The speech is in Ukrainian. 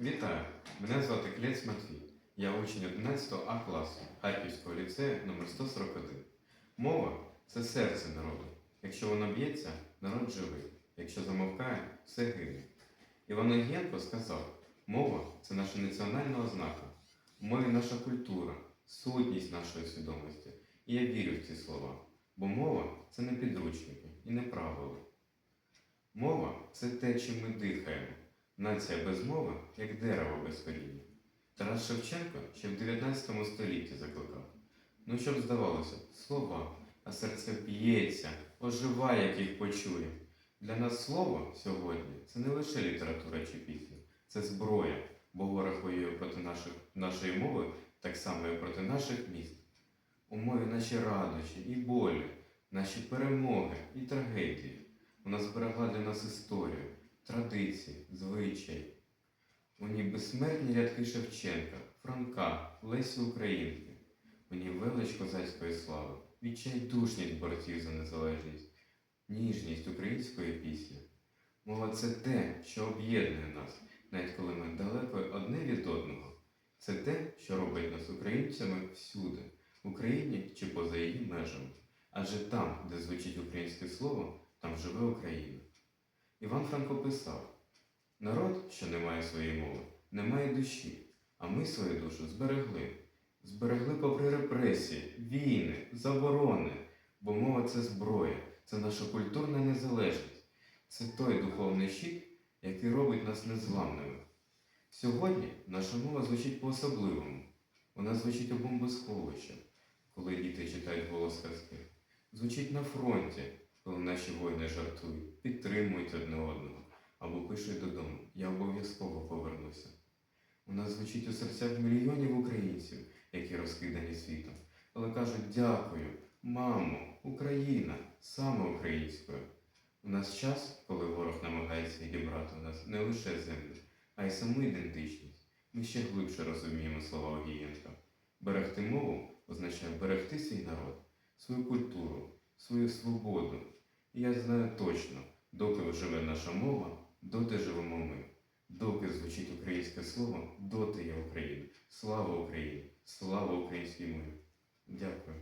Вітаю! Мене звати Клець Матвій. Я учень 11 А класу Харківського ліцею номер 141. Мова це серце народу. Якщо воно б'ється, народ живий. Якщо замовкає, все гине. Іван Огієнко сказав: мова це наша національна ознака, в мові наша культура, сутність нашої свідомості. І я вірю в ці слова, бо мова це не підручники і не правила. Мова це те, чим ми дихаємо. Нація без мови, як дерево без коріння. Тарас Шевченко ще в 19 столітті закликав. Ну, щоб здавалося, слова, а серце б'ється, оживає, як їх почує. Для нас слово сьогодні це не лише література чи пісня, це зброя, бо ворог воює проти наших, нашої мови так само і проти наших міст. У мові наші радощі і болі, наші перемоги і трагедії. Вона зберегла для нас історію, традиції, звичаї. Ній безсмертні рядки Шевченка, Франка, Лесі Українки. Ній велич козацької слави, відчайдушність борців за незалежність, ніжність української пісні. Мова це те, що об'єднує нас, навіть коли ми далеко одне від одного. Це те, що робить нас українцями всюди, в Україні чи поза її межами. Адже там, де звучить українське слово, там живе Україна. Іван Франко писав: народ, що не має своєї мови, не має душі, а ми свою душу зберегли. Зберегли попри репресії, війни, заборони, бо мова це зброя, це наша культурна незалежність, це той духовний щит, який робить нас незламними. Сьогодні наша мова звучить по-особливому. Вона звучить у бомбосховищах, коли діти читають голос казки. Звучить на фронті, коли наші воїни жартують, підтримують одне одного або пишуть додому Я обов'язково повернуся. Вона звучить у серцях мільйонів українців, які розкидані світом, але кажуть дякую, мамо, Україна, саме українською. У нас час, коли ворог намагається відібрати у нас не лише землю, а й саму ідентичність. Ми ще глибше розуміємо слова Огієнка. Берегти мову означає берегти свій народ, свою культуру, свою свободу. Я знаю точно, доки живе наша мова, доти живемо ми. Доки звучить українське слово, доти є Україна. Слава Україні! Слава українській мові! Дякую.